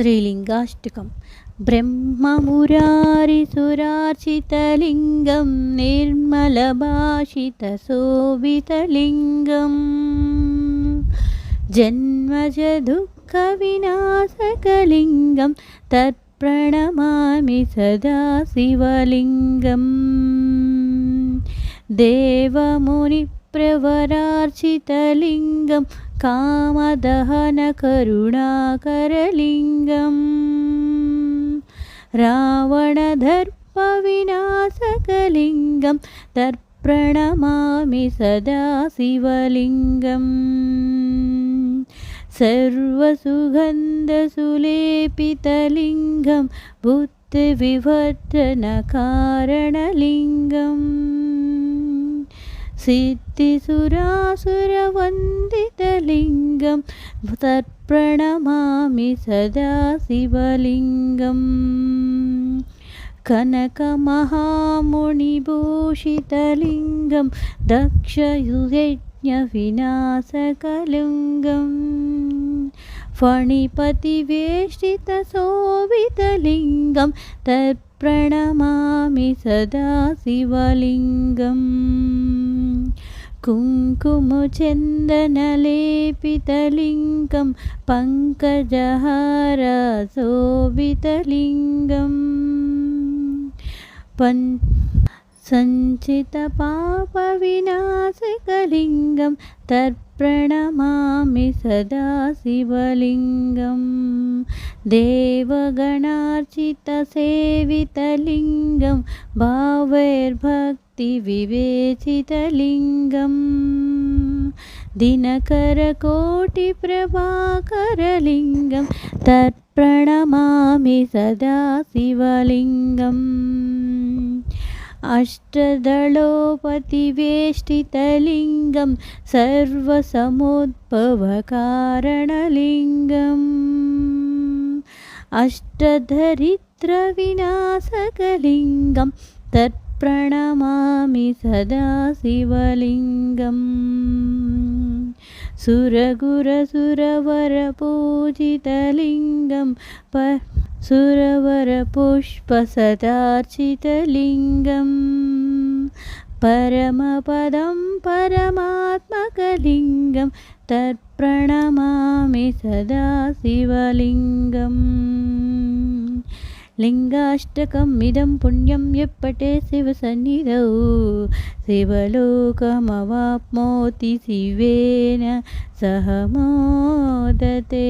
श्रीलिङ्गाष्टकं ब्रह्ममुरारिसुरार्चितलिङ्गं निर्मलभाषितशोभितलिङ्गम् जन्मजदुःखविनाशकलिङ्गं तत्प्रणमामि सदा शिवलिङ्गम् देवमुनि देवमुनिप्रवरार्चितलिङ्गं कामदहनकरुणाकरलिङ्गं रावणदर्पविनाशकलिङ्गं तत्प्रणमामि सदा शिवलिङ्गम् सर्वसुगन्धसुलेपितलिङ्गं बुद्धिविवर्धनकारणलिङ्गम् सिद्धिसुरासुरवन्दितलिङ्गं तत्प्रणमामि सदा शिवलिङ्गम् कनकमहामुनिभूषितलिङ्गं दक्षयुयज्ञविनाशकलिङ्गं फणिपतिवेष्टितशोभितलिङ्गं तत्प्रणमामि सदा शिवलिङ्गम् कुङ्कुमचन्दनलेपितलिङ्गं पङ्कजहारशोभितलिङ्गं पन् सञ्चितपापविनाशकलिङ्गं तत्प्रणमामि सदा शिवलिङ्गं देवगणार्चितसेवितलिङ्गं भावैर्भक्तिविवेचितलिङ्गं दिनकरकोटिप्रभाकरलिङ्गं तत्प्रणमामि सदा शिवलिङ्गम् अष्टदलोपतिवेष्टितलिङ्गं सर्वसमुद्भवकारणलिङ्गम् अष्टधरित्रविनाशकलिङ्गं तत्प्रणमामि सदा शिवलिङ्गम् सुरगुरसुरवरपूजितलिङ्गं प सुरवरपुष्पसदार्चितलिङ्गं परमपदं परमात्मकलिङ्गं तत्प्रणमामि सदा शिवलिङ्गम् లింగాష్టకం ఇదం పుణ్యం ఎప్పటే శివ సన్నిధౌ. శివలోకమవాప్మోతి శివేన సహ మోదతే